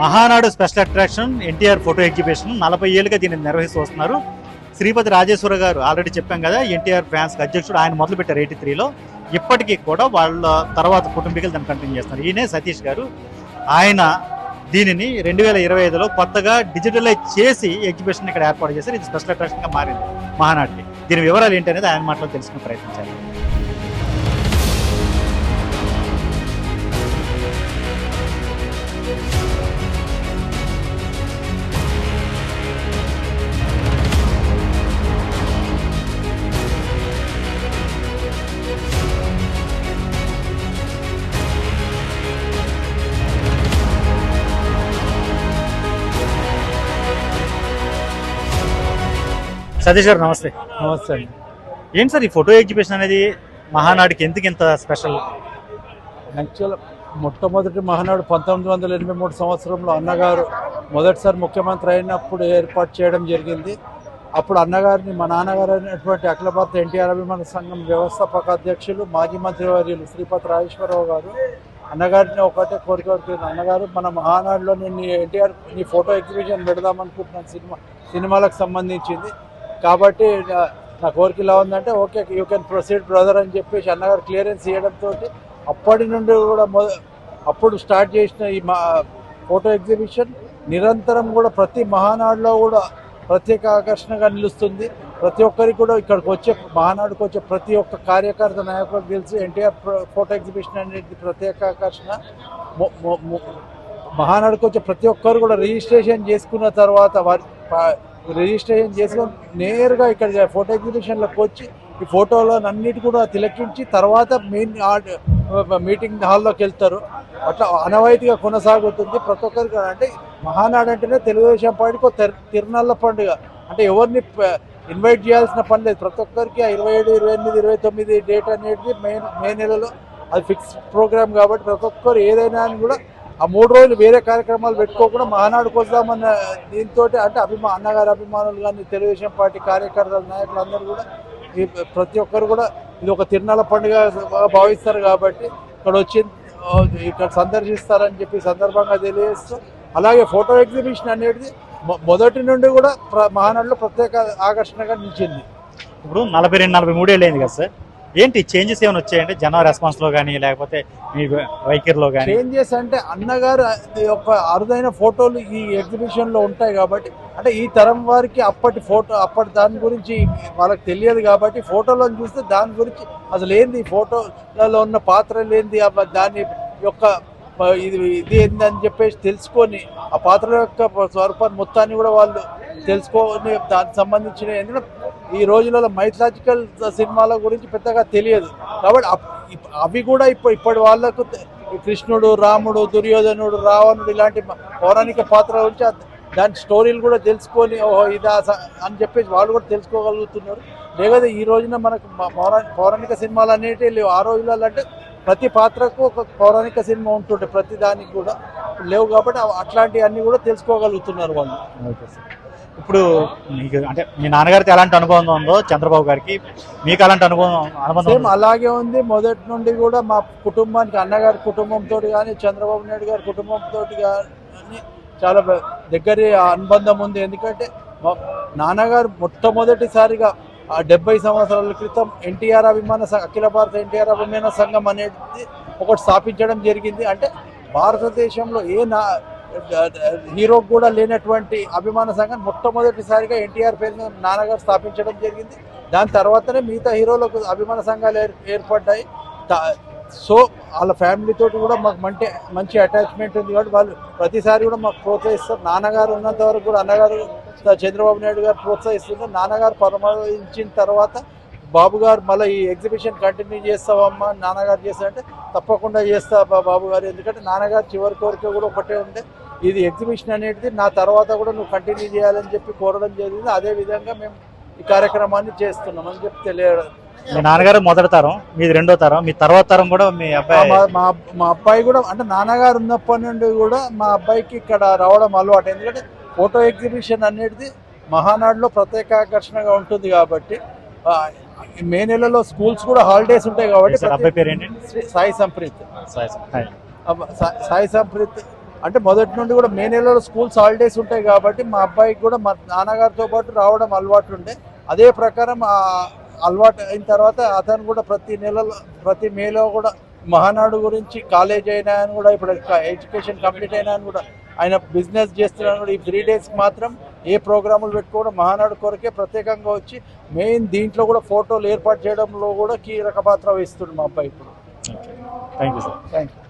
Mahanadu special attraction NTR photo exhibition నలభై ఏళ్ళుగా దీన్ని నిర్వహిస్తూ వస్తున్నారు. శ్రీపతి రాజేశ్వర గారు ఆల్రెడీ చెప్పాం కదా ఎన్టీఆర్ ఫ్యాన్స్ అధ్యక్షుడు ఆయన మొదలుపెట్టారు ఎయిటీ త్రీలో. ఇప్పటికీ కూడా వాళ్ళ తర్వాత కుటుంబీకులు దాన్ని కంటిన్యూ చేస్తున్నారు. ఈయనే సతీష్ గారు. ఆయన దీనిని రెండు వేల ఇరవై ఐదులో కొత్తగా డిజిటలైజ్ చేసి ఎగ్జిబిషన్ ఇక్కడ ఏర్పాటు చేశారు. ఇది స్పెషల్ అట్రాక్షన్గా మారింది మహానాటికి దీని వివరాలు ఏంటి అనేది ఆయన మాటలో తెలుసుకునే ప్రయత్నించారు సతీష్ గారు నమస్తే. నమస్తే అండి. ఏంటి సార్ ఈ ఫోటో ఎగ్జిబిషన్ అనేది మహానాడుకి ఎందుకు ఇంత స్పెషల్? యాక్చువల్ మొట్టమొదటి మహానాడు పంతొమ్మిది వందల ఎనభై మూడు సంవత్సరంలో అన్నగారు మొదటిసారి ముఖ్యమంత్రి అయినప్పుడు ఏర్పాటు చేయడం జరిగింది. అప్పుడు అన్నగారిని మా నాన్నగారు అయినటువంటి అఖిల భారత ఎన్టీఆర్ అభిమాన సంఘం వ్యవస్థాపక అధ్యక్షులు మాజీ మంత్రివర్యులు శ్రీపతి రాజేశ్వరరావు గారు అన్నగారిని ఒకటే కోరిక అన్నగారు మన మహానాడులో నేను ఎన్టీఆర్ నీ ఫోటో ఎగ్జిబిషన్ పెడదాం అనుకుంటున్నాను సినిమా సినిమాలకు సంబంధించింది. కాబట్టి నా- కోరిక ఇలా ఉందంటే okay you can proceed brother అని చెప్పేసి అన్నగారు క్లియరెన్స్ ఇవ్వడంతో అప్పటి నుండి కూడా మొద అప్పుడు స్టార్ట్ చేసిన ఈ మా ఫోటో ఎగ్జిబిషన్ నిరంతరం కూడా ప్రతి మహానాడులో కూడా ప్రత్యేక ఆకర్షణగా నిలుస్తుంది. ప్రతి ఒక్కరికి కూడా ఇక్కడికి వచ్చే మహానాడుకు వచ్చే ప్రతి ఒక్క కార్యకర్త నాయకులకు తెలిసి ఎన్టీఆర్ ఫోటో ఎగ్జిబిషన్ అనేది ప్రత్యేక ఆకర్షణ. మహానాడుకు వచ్చే ప్రతి ఒక్కరు కూడా రిజిస్ట్రేషన్ చేసుకున్న తర్వాత వారి రిజిస్ట్రేషన్ చేసుకొని నేరుగా ఇక్కడ ఫోటో ఎగ్జిబిషన్లోకి వచ్చి ఈ ఫోటోలో అన్నిటి కూడా తిలకించి తర్వాత మెయిన్ మీటింగ్ హాల్లోకి వెళ్తారు. అట్లా అనవాయితీగా కొనసాగుతుంది. ప్రతి ఒక్కరికి అంటే మహానాడు అంటేనే తెలుగుదేశం పార్టీకి ఒక తిర్- తిరునాళ్ళ పండుగ. అంటే ఎవరిని ఇన్వైట్ చేయాల్సిన పని లేదు. ప్రతి ఒక్కరికి ఆ ఇరవై ఏడు ఇరవై ఎనిమిది ఇరవై తొమ్మిది డేట్ అనేది మే మే నెలలో. అది ఫిక్స్ ప్రోగ్రామ్ కాబట్టి ప్రతి ఒక్కరు ఏదైనా అని కూడా ఆ మూడు రోజులు వేరే కార్యక్రమాలు పెట్టుకోకుండా మహానాడుకు వద్దామన్న దీంతో అంటే అభిమా అన్నగారి అభిమానులు కానీ తెలుగుదేశం పార్టీ కార్యకర్తలు నాయకులు అందరూ కూడా ఈ ప్రతి ఒక్కరు కూడా ఇది ఒక తిరునాల పండుగ భావిస్తారు కాబట్టి ఇక్కడ వచ్చి ఇక్కడ సందర్శిస్తారని చెప్పి సందర్భంగా తెలియజేస్తూ అలాగే ఫోటో ఎగ్జిబిషన్ అనేది మొ- మొదటి నుండి కూడా ప్ర- మహానాడులో ప్రత్యేక ఆకర్షణగా నిలిచింది. ఇప్పుడు నలభై రెండు నలభై మూడేళ్ళు అయింది కదా సార్. ఏంటి చేంజెస్ ఏమైనా వచ్చాయంటే జన రెస్పాన్స్లో కానీ లేకపోతే మీ వైఖరిలో కానీ చేంజెస్ అంటే అన్నగారు యొక్క అరుదైన ఫోటోలు ఈ ఎగ్జిబిషన్లో ఉంటాయి కాబట్టి అంటే ఈ తరం వారికి అప్పటి ఫోటో అప్పటి దాని గురించి వాళ్ళకి తెలియదు కాబట్టి ఫోటోలను చూస్తే దాని గురించి అసలు ఏంది ఫోటోలలో ఉన్న పాత్రలు ఏంది? దాని యొక్క ఇది ఇది ఏంది అని చెప్పేసి తెలుసుకొని ఆ పాత్ర యొక్క స్వరూపాన్ని మొత్తాన్ని కూడా వాళ్ళు తెలుసుకొని దానికి సంబంధించిన ఏంటంటే ఈ రోజులలో మైథలాజికల్ సినిమాల గురించి పెద్దగా తెలియదు. కాబట్టి అప్- ఇప్- అవి కూడా ఇప్పుడు ఇప్పటి వాళ్ళకు కృష్ణుడు రాముడు దుర్యోధనుడు రావణుడు ఇలాంటి పౌరాణిక పాత్ర గురించి దాని స్టోరీలు కూడా తెలుసుకొని ఓహో ఇదా అని చెప్పేసి వాళ్ళు కూడా తెలుసుకోగలుగుతున్నారు. లేకపోతే ఈ రోజున మనకు పౌరాణిక సినిమాలు అనేటివి లేవు. ఆ రోజులలో అంటే ప్రతి పాత్రకు ఒక పౌరాణిక సినిమా ఉంటుండే ప్రతి దానికి కూడా లేవు కాబట్టి అట్లాంటివన్నీ కూడా తెలుసుకోగలుగుతున్నారు వాళ్ళు. Okay sir. ఇప్పుడు మీకు అంటే మీ నాన్నగారికి ఎలాంటి అనుభవం ఉందో చంద్రబాబు గారికి మీకు అలాంటి అనుభవం అనుబంధం సేమ్? అలాగే ఉంది. మొదటి నుండి కూడా మా కుటుంబానికి అన్నగారి కుటుంబంతో కానీ చంద్రబాబు నాయుడు గారి కుటుంబంతో కానీ చాలా దగ్గరి అనుబంధం ఉంది. ఎందుకంటే మా నాన్నగారు మొట్టమొదటిసారిగా ఆ డెబ్బై సంవత్సరాల క్రితం ఎన్టీఆర్ అభిమాన సంఘ అఖిల భారత ఎన్టీఆర్ అభిమాన సంఘం అనేది ఒకటి స్థాపించడం జరిగింది. అంటే భారతదేశంలో ఏ నా హీరోకి కూడా లేనటువంటి అభిమాన సంఘం మొట్టమొదటిసారిగా ఎన్టీఆర్ పేరు మీద నాన్నగారు స్థాపించడం జరిగింది. దాని తర్వాతనే మిగతా హీరోలకు అభిమాన సంఘాలు ఏర్- ఏర్పడ్డాయి. సో వాళ్ళ ఫ్యామిలీతో కూడా మాకు మంచి మంచి అటాచ్మెంట్ ఉంది కాబట్టి వాళ్ళు ప్రతిసారి కూడా మాకు ప్రోత్సహిస్తారు. నాన్నగారు ఉన్నంత వరకు కూడా అన్నగారు చంద్రబాబు నాయుడు గారు ప్రోత్సహిస్తున్నారు. నాన్నగారు పరమించిన తర్వాత బాబు గారు మళ్ళీ ఈ ఎగ్జిబిషన్ కంటిన్యూ చేస్తావమ్మా నాన్నగారు చేస్తా అంటే తప్పకుండా చేస్తా బా- బాబు గారు. ఎందుకంటే నాన్నగారు చివరి కోరిక కూడా ఒకటే ఉండే. ఇది ఎగ్జిబిషన్ అనేది నా తర్వాత కూడా నువ్వు కంటిన్యూ చేయాలని చెప్పి కోరడం జరిగింది. అదే విధంగా మేము ఈ కార్యక్రమాన్ని చేస్తున్నాం అని చెప్పి తెలియడం. మీ నాన్నగారు మొదటి తరం మీది రెండో తరం మీ తర్వాత తరం కూడా మీ అబ్బాయి మా మా మా అబ్బాయి కూడా అంటే నాన్నగారు ఉన్నప్పటి నుండి కూడా మా అబ్బాయికి ఇక్కడ రావడం అలవాటు. ఎందుకంటే ఫోటో ఎగ్జిబిషన్ అనేది మహానాడులో ప్రత్యేక ఆకర్షణగా ఉంటుంది కాబట్టి మే నెలలో స్కూల్స్ కూడా హాలిడేస్ ఉంటాయి కాబట్టి సార్ అబ్బాయి పేరు ఏంటి శ్రీ- సాయి సంప్రీత్. సాయి సంప్రీత్ అంటే మొదటి నుండి కూడా మే నెలలో స్కూల్స్ హాలిడేస్ ఉంటాయి కాబట్టి మా అబ్బాయికి కూడా మా నాన్నగారితో పాటు రావడం అలవాటు ఉండే. అదే ప్రకారం అలవాటు అయిన తర్వాత అతను కూడా ప్రతి నెలలో ప్రతి మేలో కూడా మహానాడు గురించి కాలేజ్ అయినా అని కూడా ఇప్పుడు ఎడ్యుకేషన్ కంప్లీట్ అయినా అని కూడా ఆయన బిజినెస్ చేస్తున్నాను కూడా ఈ త్రీ డేస్కి మాత్రం ఏ ప్రోగ్రాములు పెట్టుకోవడం మహానాడు కొరకే ప్రత్యేకంగా వచ్చి మెయిన్ దీంట్లో కూడా ఫోటోలు ఏర్పాటు చేయడంలో కూడా కీలక పాత్ర వహిస్తుంది మా అబ్బాయి ఇప్పుడు. Thank you sir thank you